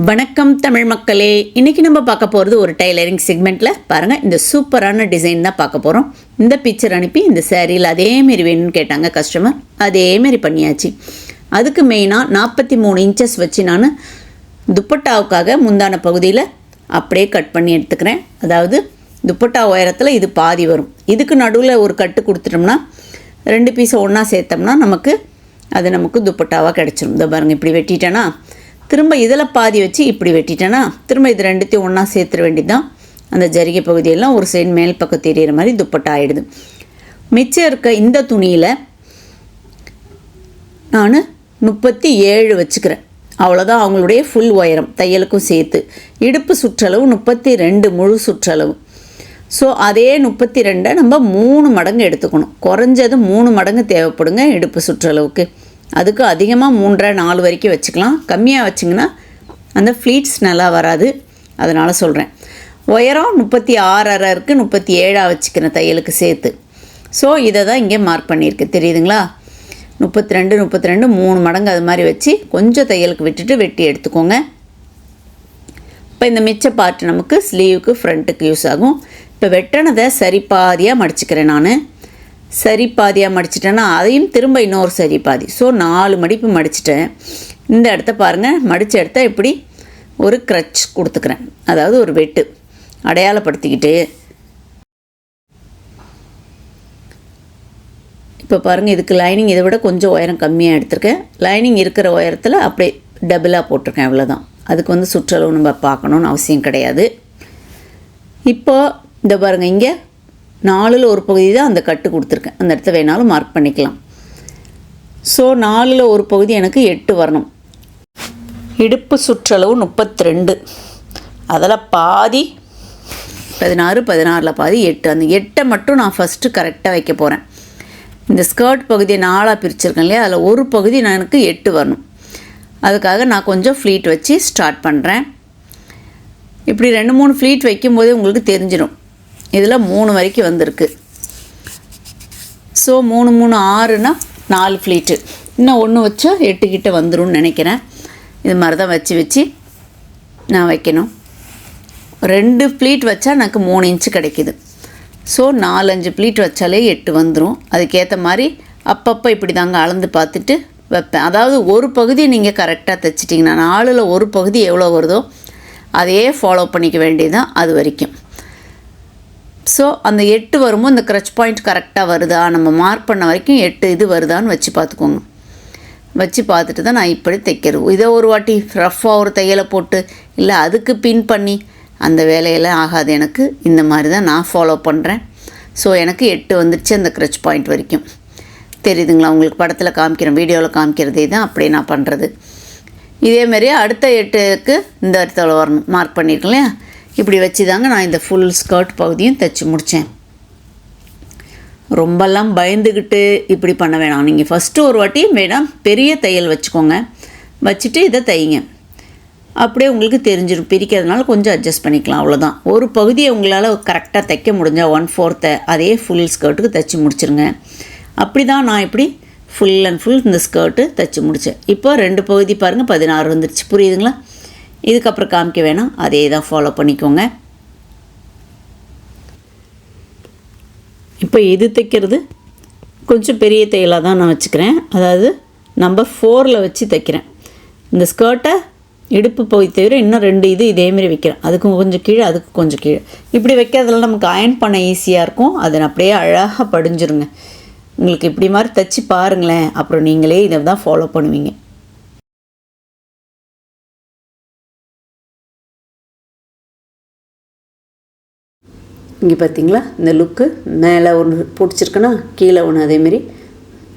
வணக்கம் தமிழ் மக்களே. இன்றைக்கி நம்ம பார்க்க போகிறது ஒரு டைலரிங் செக்மெண்ட்டில் பாருங்கள் இந்த சூப்பரான டிசைன் தான் பார்க்க போகிறோம் இந்த பிக்சர் அனுப்பி இந்த சேரீயில் அதேமாரி வேணும்னு கேட்டாங்க கஸ்டமர் அதேமாரி பண்ணியாச்சு. அதுக்கு மெயினாக நாற்பத்தி மூணு இன்ச்சஸ் வச்சு நான் துப்பட்டாவுக்காக முந்தான பகுதியில் அப்படியே கட் பண்ணி எடுத்துக்கிறேன். அதாவது துப்பட்டா உயரத்தில் இது பாதி வரும். இதுக்கு நடுவில் ஒரு கட்டு கொடுத்துட்டோம்னா ரெண்டு பீஸை ஒன்றா சேர்த்தோம்னா நமக்கு அது நமக்கு துப்பட்டாவாக கிடச்சிரும். இந்த பாருங்கள் இப்படி வெட்டிட்டேன்னா திரும்ப இதில் பாதி வச்சு இப்படி வெட்டிட்டேன்னா திரும்ப இது ரெண்டுத்தையும் ஒன்றா சேர்த்துற வேண்டிதான் அந்த ஜரிகை பகுதியெல்லாம் ஒரு சைடு மேல் பக்கம் தெரியிற மாதிரி துப்பட்டா ஆகிடுது மிச்சம் இருக்க இந்த துணியில் நான் முப்பத்தி ஏழு வச்சுக்கிறேன். அவ்வளோதான் அவங்களுடைய ஃபுல் உயரம் தையலுக்கும் சேர்த்து. இடுப்பு சுற்றளவு முப்பத்தி ரெண்டு முழு சுற்றளவு. ஸோ அதே முப்பத்தி ரெண்டை நம்ம மூணு மடங்கு எடுத்துக்கணும். குறைஞ்சது மூணு மடங்கு தேவைப்படுங்க இடுப்பு சுற்றளவுக்கு. அதுக்கு அதிகமாக மூன்றரை நாலு வரைக்கும் வச்சுக்கலாம். கம்மியாக வச்சிங்கன்னா அந்த ஃப்ளீட்ஸ் நல்லா வராது. அதனால் சொல்கிறேன் உயரம் முப்பத்தி ஆறரை இருக்குது முப்பத்தி ஏழாக வச்சுக்கிறேன் தையலுக்கு சேர்த்து. ஸோ இதை தான் இங்கே மார்க் பண்ணியிருக்கு. தெரியுதுங்களா? முப்பத்தி ரெண்டு முப்பத்தி ரெண்டு மூணு மடங்கு அது மாதிரி வச்சு கொஞ்சம் தையலுக்கு விட்டுட்டு வெட்டி எடுத்துக்கோங்க. இப்போ இந்த மிச்ச பார்ட் நமக்கு ஸ்லீவுக்கு ஃப்ரண்ட்டுக்கு யூஸ் ஆகும். இப்போ வெட்டினதை சரி பாதியாக மடிச்சுக்கிறேன் நான். சரி பாதியாக மடிச்சிட்டேன்னா அதையும் திரும்ப இன்னொரு சரி பாதி ஸோ நாலு மடிப்பு மடிச்சிட்டேன். இந்த இடத்த பாருங்கள் மடித்த இடத்த இப்படி ஒரு க்ரச் கொடுத்துக்கிறேன். அதாவது ஒரு வெட்டு. அடையாளப்படுத்திக்கிட்டு. இப்போ பாருங்கள் இதுக்கு லைனிங் இதை விட கொஞ்சம் உயரம் கம்மியாக எடுத்திருக்கேன். லைனிங் இருக்கிற உயரத்தில் அப்படியே டபுளாக போட்டிருக்கேன் அவ்வளோதான் அதுக்கு வந்து சுற்றளவு நம்ம பார்க்கணுன்னு அவசியம் கிடையாது. இப்போ இந்த பாருங்கள் இங்கே நாலில் ஒரு பகுதி தான் அந்த கட்டு கொடுத்துருக்கேன். அந்த இடத்த வேணாலும் மார்க் பண்ணிக்கலாம். ஸோ நாலில் ஒரு பகுதி எனக்கு எட்டு வரணும். இடுப்பு சுற்றளவு முப்பத்தி ரெண்டு அதில் பாதி பதினாறு பதினாறில் பாதி எட்டு. அந்த எட்டை மட்டும் நான் ஃபஸ்ட்டு கரெக்டாக வைக்க போகிறேன் இந்த ஸ்கர்ட் பகுதியை நாலாக பிரிச்சிருக்கேன் இல்லையா? அதில் ஒரு பகுதி நான் எனக்கு எட்டு வரணும். அதுக்காக நான் கொஞ்சம் ஃப்ளீட் வச்சு ஸ்டார்ட் பண்ணுறேன் இப்படி ரெண்டு மூணு ஃப்ளீட் வைக்கும்போதே உங்களுக்கு தெரிஞ்சிடும் இதில் மூணு வரைக்கும் வந்திருக்கு. ஸோ மூணு மூணு ஆறுனா நாலு ஃப்ளீட்டு இன்னும் ஒன்று வச்சா எட்டு கிட்ட வந்துடும் நினைக்கிறேன். இது மாதிரி தான் வச்சு வச்சு நான் வைக்கணும். ரெண்டு ஃப்ளீட் வச்சா எனக்கு மூணு இன்ச்சு கிடைக்கிது. ஸோ நாலஞ்சு ப்ளீட் வச்சாலே எட்டு வந்துடும் அதுக்கேற்ற மாதிரி அப்பப்போ இப்படி தாங்க அளந்து பார்த்துட்டு வைப்பேன். அதாவது ஒரு பகுதி நீங்கள் கரெக்டாக தைச்சிட்டிங்கன்னா நாலில் ஒரு பகுதி எவ்வளோ வருதோ அதையே ஃபாலோ பண்ணிக்க வேண்டியதுதான் அது வரைக்கும். ஸோ அந்த எட்டு வரும்போது இந்த க்ரச் பாயிண்ட் கரெக்டாக வருதா? நம்ம மார்க் பண்ண வரைக்கும் எட்டு இது வருதான்னு வச்சு பார்த்துக்கோங்க. வச்சு பார்த்துட்டு தான் நான் இப்படி தைக்கிறது. இதை ஒரு வாட்டி ரஃப்பாக ஒரு தையலை போட்டு இல்லை அதுக்கு பின் பண்ணி அந்த வேலையெல்லாம் ஆகாது எனக்கு. இந்த மாதிரி தான் நான் ஃபாலோ பண்ணுறேன் ஸோ எனக்கு எட்டு வந்துடுச்சு அந்த க்ரச் பாயிண்ட் வரைக்கும். தெரியுதுங்களா? உங்களுக்கு படத்தில் காமிக்கிறேன் வீடியோவில் காமிக்கிறதே தான் அப்படியே நான் பண்ணுறது இதேமாரி அடுத்த எட்டுக்கு இந்த இடத்துல வரணும். மார்க் பண்ணியிருக்கேன் இல்லையா? இப்படி வச்சு தாங்க நான் இந்த ஃபுல் ஸ்கர்ட் பகுதியும் தைச்சி முடித்தேன் ரொம்பலாம் பயந்துக்கிட்டு இப்படி பண்ண வேணாம். நீங்கள் ஃபஸ்ட்டு ஒரு வாட்டி வேணாம் பெரிய தையல் வச்சுக்கோங்க. வச்சுட்டு இதை தைங்க. அப்படியே உங்களுக்கு தெரிஞ்சிடும் பிரிக்கிறதுனால கொஞ்சம் அட்ஜஸ்ட் பண்ணிக்கலாம் அவ்வளோதான் ஒரு பகுதியை உங்களால் கரெக்டாக தைக்க முடிஞ்சால் ஒன் ஃபோர்த்தை அதே ஃபுல் ஸ்கர்ட்டுக்கு தைச்சி முடிச்சிருங்க. அப்படி தான் நான் இப்படி ஃபுல் அண்ட் ஃபுல் இந்த ஸ்கர்ட்டு தைச்சி முடித்தேன் இப்போ ரெண்டு பகுதி பாருங்கள் பதினாறு வந்துருச்சு. புரியுதுங்களா? இதுக்கப்புறம் காமிக்க வேணாம். அதே தான் ஃபாலோ பண்ணிக்கோங்க. இப்போ இது தைக்கிறது? கொஞ்சம் பெரிய தையலாக தான் நான் வச்சுக்கிறேன். அதாவது நம்பர் ஃபோரில் வச்சு தைக்கிறேன். இந்த ஸ்கர்ட்டை இடுப்பு போய் தவிர இன்னும் ரெண்டு இது இதேமாரி வைக்கிறேன். அதுக்கும் கொஞ்சம் கீழே அதுக்கு கொஞ்சம் கீழே. இப்படி வைக்கிறதுல நமக்கு அயன் பண்ண ஈஸியாக இருக்கும். அதை அப்படியே அழகாக படிஞ்சிருங்க. உங்களுக்கு இப்படி மாதிரி தைச்சி பாருங்களேன். அப்புறம் நீங்களே இதை தான் ஃபாலோ பண்ணுவீங்க. இங்கே பார்த்தீங்களா இந்த லுக்கு மேலே ஒன்று பிடிச்சிருக்குன்னா கீழே ஒன்று அதேமாரி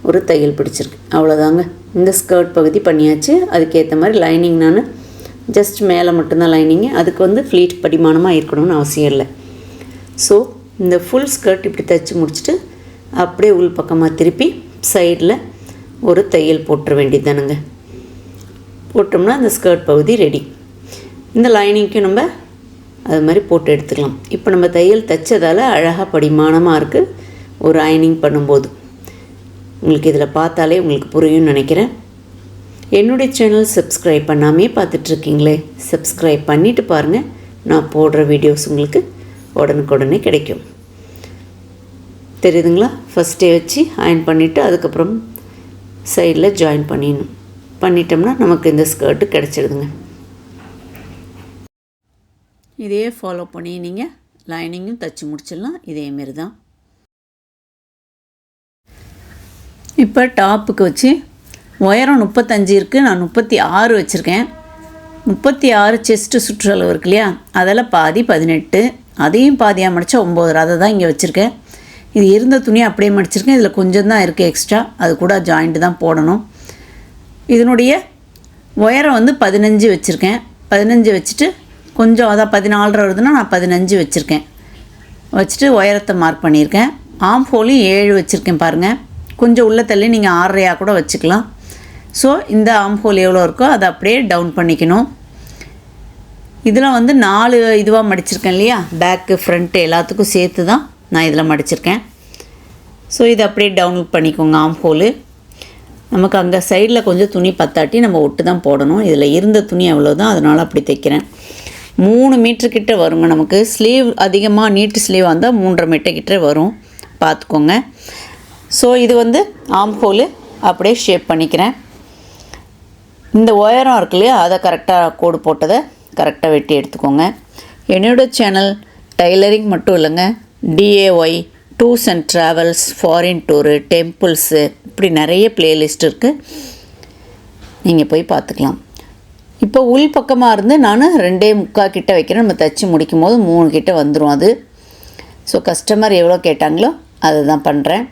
ஒரு தையல் பிடிச்சிருக்கு. அவ்வளோதாங்க இந்த ஸ்கர்ட் பகுதி பண்ணியாச்சு. அதுக்கேற்ற மாதிரி லைனிங் நான் ஜஸ்ட் மேலே மட்டும்தான் லைனிங்கு அதுக்கு வந்து ஃப்ளீட் படிமானமாக இருக்கணும்னு அவசியம் இல்லை. ஸோ இந்த ஃபுல் ஸ்கர்ட் இப்படி தைச்சி முடிச்சுட்டு அப்படியே உள் பக்கமாக திருப்பி சைடில் ஒரு தையல் போட்டுற வேண்டியது தானுங்க போட்டோம்னா அந்த ஸ்கர்ட் பகுதி ரெடி இந்த லைனிங்க்கும் நம்ம அது மாதிரி போட்டு எடுத்துக்கலாம். இப்போ நம்ம தையல் தைச்சதால் அழகாக படிமானமாக இருக்குது ஒரு அயனிங் பண்ணும்போது. உங்களுக்கு இதில் பார்த்தாலே உங்களுக்கு புரியும்னு நினைக்கிறேன். என்னுடைய சேனல் சப்ஸ்கிரைப் பண்ணாமே பார்த்துட்ருக்கீங்களே சப்ஸ்கிரைப் பண்ணிவிட்டு பாருங்கள் நான் போடுற வீடியோஸ் உங்களுக்கு உடனுக்குடனே கிடைக்கும். தெரியுதுங்களா? ஃபஸ்ட்டே வச்சு அயன் பண்ணிவிட்டு அதுக்கப்புறம் சைடில் ஜாயின் பண்ணிடணும். பண்ணிட்டோம்னா நமக்கு இந்த ஸ்கர்ட்டு கிடச்சிடுதுங்க இதே ஃபாலோ பண்ணி நீங்கள் லைனிங்கும் தச்சு முடிச்சிடலாம். இதேமாரி தான் இப்போ டாப்புக்கு வச்சு உயரம் முப்பத்தஞ்சு இருக்குது நான் முப்பத்தி ஆறு வச்சுருக்கேன். முப்பத்தி ஆறு செஸ்ட்டு சுற்றளவு இருக்கு இல்லையா? அதில் பாதி பதினெட்டு. அதையும் பாதியாக மடித்தா ஒம்பது அதை தான் இங்கே வச்சுருக்கேன். இது இருந்த துணியை அப்படியே மடிச்சிருக்கேன். இதில் கொஞ்சம் தான் இருக்குது எக்ஸ்ட்ரா அது கூட ஜாயிண்ட்டு தான் போடணும். இதனுடைய உயரம் வந்து பதினஞ்சு வச்சுருக்கேன். பதினஞ்சு வச்சுட்டு கொஞ்சம் அதான் பதினாலரை வருதுன்னா நான் பதினஞ்சு வச்சுருக்கேன். வச்சுட்டு உயரத்தை மார்க் பண்ணியிருக்கேன். ஆம் ஹோலையும் ஏழு வச்சுருக்கேன் பாருங்கள் கொஞ்சம் உள்ள தள்ளி நீங்கள் ஆறரையாக கூட வச்சுக்கலாம். ஸோ இந்த ஆம் ஹோல் எவ்வளோ இருக்கோ அதை அப்படியே டவுன் பண்ணிக்கணும். இதில் வந்து நாலு இதுவாக மடிச்சிருக்கேன் இல்லையா? பேக்கு ஃப்ரண்ட்டு எல்லாத்துக்கும் சேர்த்து தான் நான் இதில் மடிச்சிருக்கேன். ஸோ இதை அப்படியே டவுன் பண்ணிக்கோங்க ஆம் ஹோலு நமக்கு அங்கே சைடில் கொஞ்சம் துணி பத்தாட்டி நம்ம ஒட்டு தான் போடணும். இதில் இருந்த துணி அவ்வளோதான் அதனால் அப்படி தைக்கிறேன். மூணு மீட்ரு கிட்ட வருங்க நமக்கு. ஸ்லீவ் அதிகமாக நீட்டு ஸ்லீவ் வந்தால் மூன்றரை மீட்டர் கிட்ட வரும். பார்த்துக்கோங்க ஸோ இது வந்து ஆம் ஹோலு அப்படியே ஷேப் பண்ணிக்கிறேன். இந்த உயரம் இருக்கு இல்லையா? அதை கரெக்டாக கோடு போட்டதை கரெக்டாக வெட்டி எடுத்துக்கோங்க. என்னோடய சேனல் டைலரிங் மட்டும் இல்லைங்க. DAY tours and travels foreign tour temples இப்படி நிறைய பிளேலிஸ்ட் இருக்குது நீங்கள் போய் பார்த்துக்கலாம் இப்போ உள் பக்கமாக இருந்து நான் ரெண்டே முக்கால் கிட்ட வைக்கிறேன். நம்ம தைச்சி முடிக்கும் போது மூணு கிட்ட வந்துடும் அது. ஸோ கஸ்டமர் எவ்வளோ கேட்டாங்களோ அதை தான் பண்ணுறேன்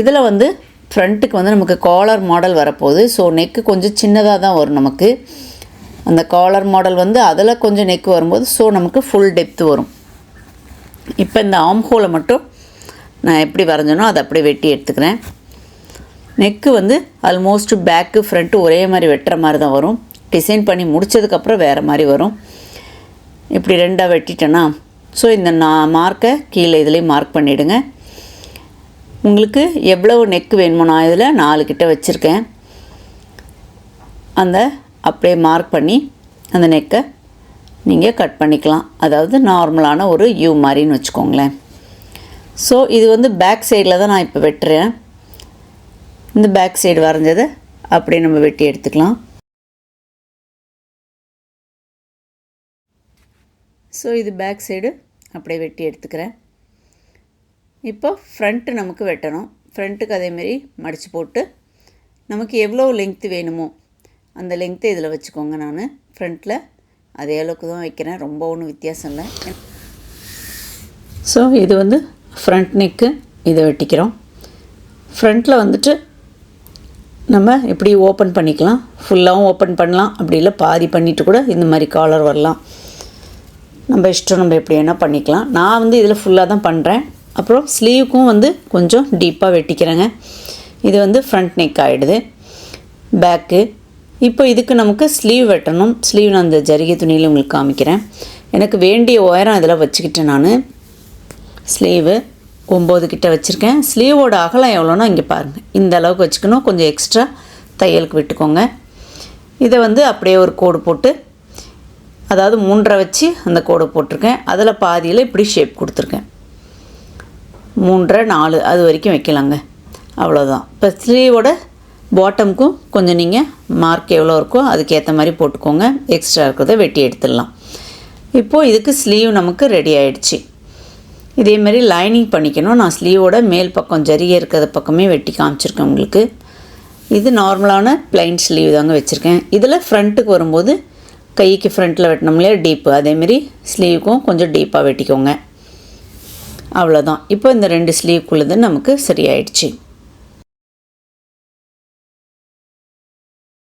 இதில் வந்து ஃப்ரண்ட்டுக்கு வந்து நமக்கு காலர் மாடல் வரப்போகுது. ஸோ நெக்கு கொஞ்சம் சின்னதாக தான் வரும் நமக்கு. அந்த காலர் மாடல் வந்து அதில் கொஞ்சம் நெக்கு வரும்போது ஸோ நமக்கு ஃபுல் டெப்த்து வரும். இப்போ இந்த ஆம்ஹோலை மட்டும் நான் எப்படி வரைஞ்சனோ அதை அப்படியே வெட்டி எடுத்துக்கிறேன். நெக்கு வந்து ஆல்மோஸ்ட் பேக்கு ஃப்ரண்ட்டு ஒரே மாதிரி வெட்டுற மாதிரி தான் வரும். டிசைன் பண்ணி முடித்ததுக்கப்புறம் வேறு மாதிரி வரும். இப்படி ரெண்டாக வெட்டிட்டேன்னா ஸோ இந்த நான் மார்க்கை கீழே இதுலேயும் மார்க் பண்ணிவிடுங்க உங்களுக்கு எவ்வளவு நெக்கு வேணுமோ நான் இதில் நாலு கிட்ட வச்சுருக்கேன். அந்த அப்படியே மார்க் பண்ணி அந்த நெக்கை நீங்கள் கட் பண்ணிக்கலாம். அதாவது நார்மலான ஒரு யூ மாதிரின்னு வச்சுக்கோங்களேன். ஸோ இது வந்து பேக் சைடில் தான் நான் இப்போ வெட்டுறேன். இந்த பேக் சைடு வரைஞ்சதை அப்படியே நம்ம வெட்டி எடுத்துக்கலாம். ஸோ இது பேக் சைடு அப்படியே வெட்டி எடுத்துக்கிறேன். இப்போ ஃப்ரண்ட்டு நமக்கு வெட்டணும். ஃப்ரண்ட்டுக்கு அதேமாரி மடித்து போட்டு நமக்கு எவ்வளோ லெங்க்த்து வேணுமோ அந்த லெங்க்த்தை இதில் வச்சுக்கோங்க நான். ஃப்ரண்ட்டில் அதே அளவுக்கு தான் வைக்கிறேன். ரொம்ப ஒன்றும் வித்தியாசம் இல்லை. ஸோ இது வந்து ஃப்ரண்ட் நெக்கு இதை வெட்டிக்கிறோம். ஃப்ரண்ட்டில் வந்துட்டு நம்ம எப்படி ஓப்பன் பண்ணிக்கலாம்? ஃபுல்லாகவும் ஓப்பன் பண்ணலாம். அப்படி இல்லை பாதி பண்ணிவிட்டு கூட இந்த மாதிரி காலர் வரலாம். நம்ம இஷ்டம் நம்ம எப்படி வேணால் பண்ணிக்கலாம். நான் வந்து இதில் ஃபுல்லாக தான் பண்ணுறேன் அப்புறம் ஸ்லீவுக்கும் வந்து கொஞ்சம் டீப்பாக வெட்டிக்கிறேங்க. இது வந்து ஃப்ரண்ட் நெக் ஆகிடுது பேக்கு இப்போ இதுக்கு நமக்கு ஸ்லீவ் வெட்டணும். ஸ்லீவ் நான் அந்த ஜரிகை துணியில் உங்களுக்கு காமிக்கிறேன். எனக்கு வேண்டிய உயரம் இதில் வச்சுக்கிட்டேன் நான். ஸ்லீவு ஒம்பது கிட்ட வச்சுருக்கேன். ஸ்லீவோட அகலம் எவ்வளோனா இங்கே பாருங்கள் இந்த அளவுக்கு வச்சுக்கணும். கொஞ்சம் எக்ஸ்ட்ரா தையலுக்கு விட்டுக்கோங்க. இதை வந்து அப்படியே ஒரு கோடு போட்டு அதாவது மூன்றரை வச்சு அந்த கோடு போட்டிருக்கேன். அதில் பாதியில் இப்படி ஷேப் கொடுத்துருக்கேன். மூன்றரை நாலு அது வரைக்கும் வைக்கலாங்க. அவ்வளோதான் இப்போ ஸ்லீவோட பாட்டமுக்கும் கொஞ்சம் நீங்கள் மார்க் எவ்வளோ இருக்கோ அதுக்கேற்ற மாதிரி போட்டுக்கோங்க. எக்ஸ்ட்ரா இருக்கிறத வெட்டி எடுத்துடலாம். இப்போது இதுக்கு ஸ்லீவ் நமக்கு ரெடி ஆகிடுச்சு இதேமாரி லைனிங் பண்ணிக்கணும். நான் ஸ்லீவோட மேல் பக்கம் ஜரிகை இருக்கிற பக்கமே வெட்டி காமிச்சிருக்கேன் உங்களுக்கு. இது நார்மலான பிளைன் ஸ்லீவ் தாங்க வச்சுருக்கேன். இதில் ஃப்ரண்ட்டுக்கு வரும்போது கைக்கு ஃப்ரண்ட்டில் வெட்டினோம் இல்லையா டீப்பு அதேமாரி ஸ்லீவுக்கும் கொஞ்சம் டீப்பாக வெட்டிக்கோங்க. அவ்வளோதான் இப்போ இந்த ரெண்டு ஸ்லீவ்க்குள்ளது நமக்கு சரியாயிடுச்சு.